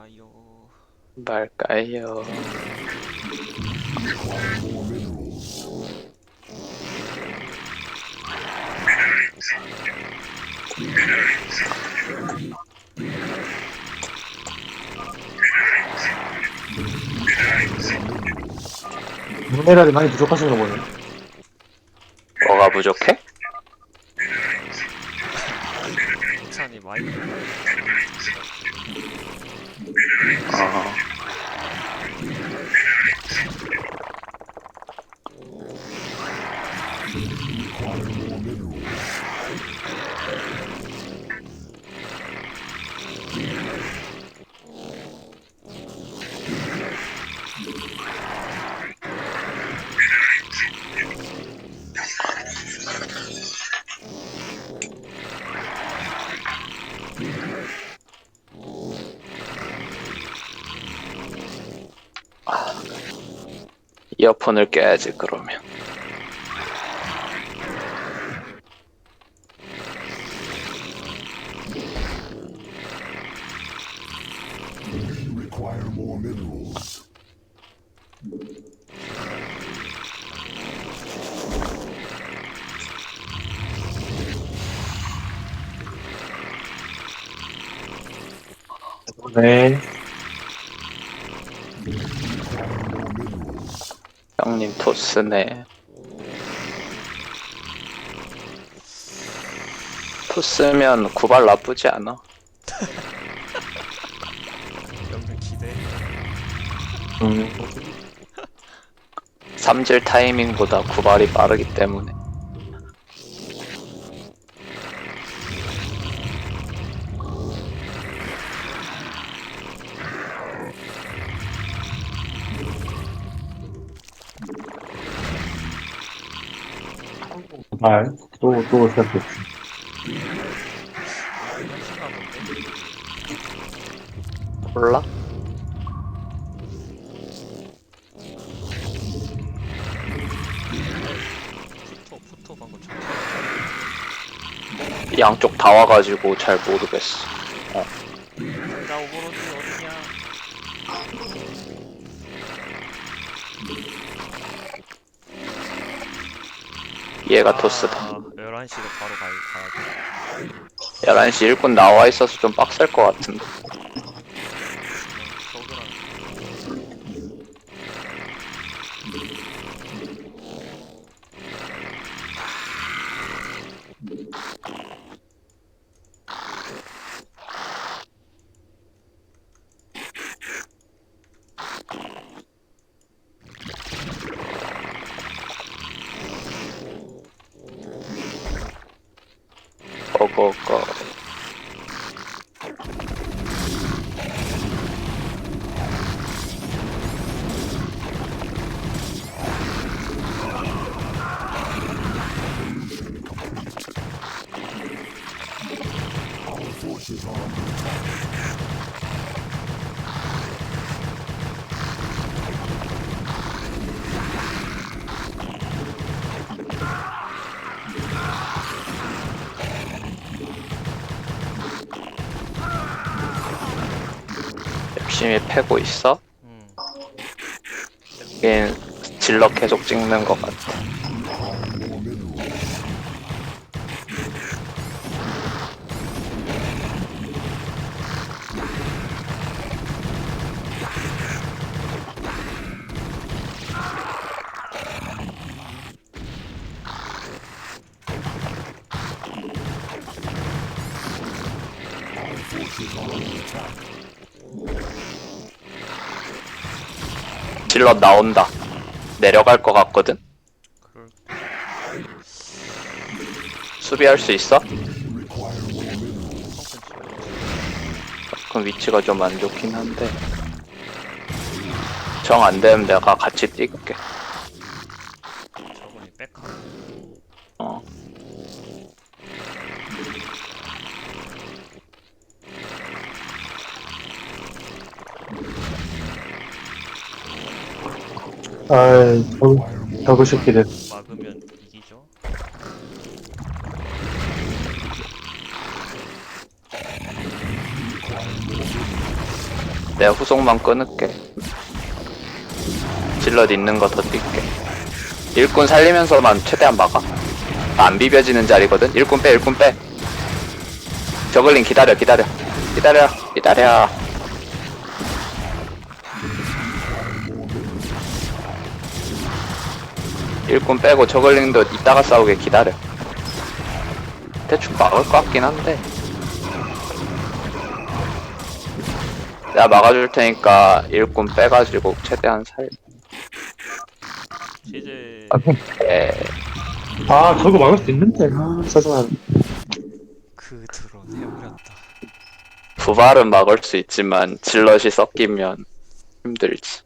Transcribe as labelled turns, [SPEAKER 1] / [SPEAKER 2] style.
[SPEAKER 1] 말까요?
[SPEAKER 2] 말까요?
[SPEAKER 3] 미네랄이 많이 부족하신가 보네.
[SPEAKER 2] 뭐가 부족해?
[SPEAKER 1] 찬이 많이
[SPEAKER 2] 어, 이어폰을 껴야지 그러면.
[SPEAKER 3] 네.
[SPEAKER 2] 토스네. 토스면 구발 나쁘지 않아.
[SPEAKER 1] 기대.
[SPEAKER 3] 음,
[SPEAKER 2] 삼질 타이밍보다 구발이 빠르기 때문에.
[SPEAKER 3] 말. 또, 또.
[SPEAKER 1] 현신가 본데.
[SPEAKER 2] 몰라?
[SPEAKER 1] 푸토 푸토 방금 참.
[SPEAKER 2] 양쪽 다 와가지고 잘 모르겠어.
[SPEAKER 1] 나 오버로드 어디냐?
[SPEAKER 2] 얘가 토스다.
[SPEAKER 1] 11시로 바로 가, 가야 돼.
[SPEAKER 2] 11시 일꾼 나와 있어서 좀 빡셀 것 같은데.
[SPEAKER 1] 서그랑
[SPEAKER 2] 어거거.
[SPEAKER 4] Forces are under attack.
[SPEAKER 2] 열심히 패고 있어?
[SPEAKER 1] 음.
[SPEAKER 2] 얘 질러 계속 찍는 것 같아. 질러 나온다. 내려갈 것 같거든?
[SPEAKER 1] 그럴
[SPEAKER 2] 수비할 수 있어? 그럼 위치가 좀 안 좋긴 한데. 정 안 되면 내가 같이 뛸게.
[SPEAKER 1] 저분이 백하.
[SPEAKER 2] 어.
[SPEAKER 3] 아이, 저, 저그 새끼들.
[SPEAKER 1] 막으면 이기죠.
[SPEAKER 2] 내가 후속만 끊을게. 질럿 있는 거 더 뛸게. 일꾼 살리면서만 최대한 막아. 안 비벼지는 자리거든. 일꾼 빼, 일꾼 빼. 저글링 기다려, 기다려, 기다려, 기다려. 일꾼 빼고 저글링도 이따가 싸우게 기다려. 대충 막을 것 같긴 한데. 내가 막아줄 테니까 일꾼 빼가지고 최대한 살.
[SPEAKER 1] 치즈
[SPEAKER 2] 예.
[SPEAKER 3] 아, 저거 막을 수 있는데. 아, 짜증나.
[SPEAKER 1] 그 드론 해버렸다.
[SPEAKER 2] 부발은 막을 수 있지만 질럿이 섞이면 힘들지.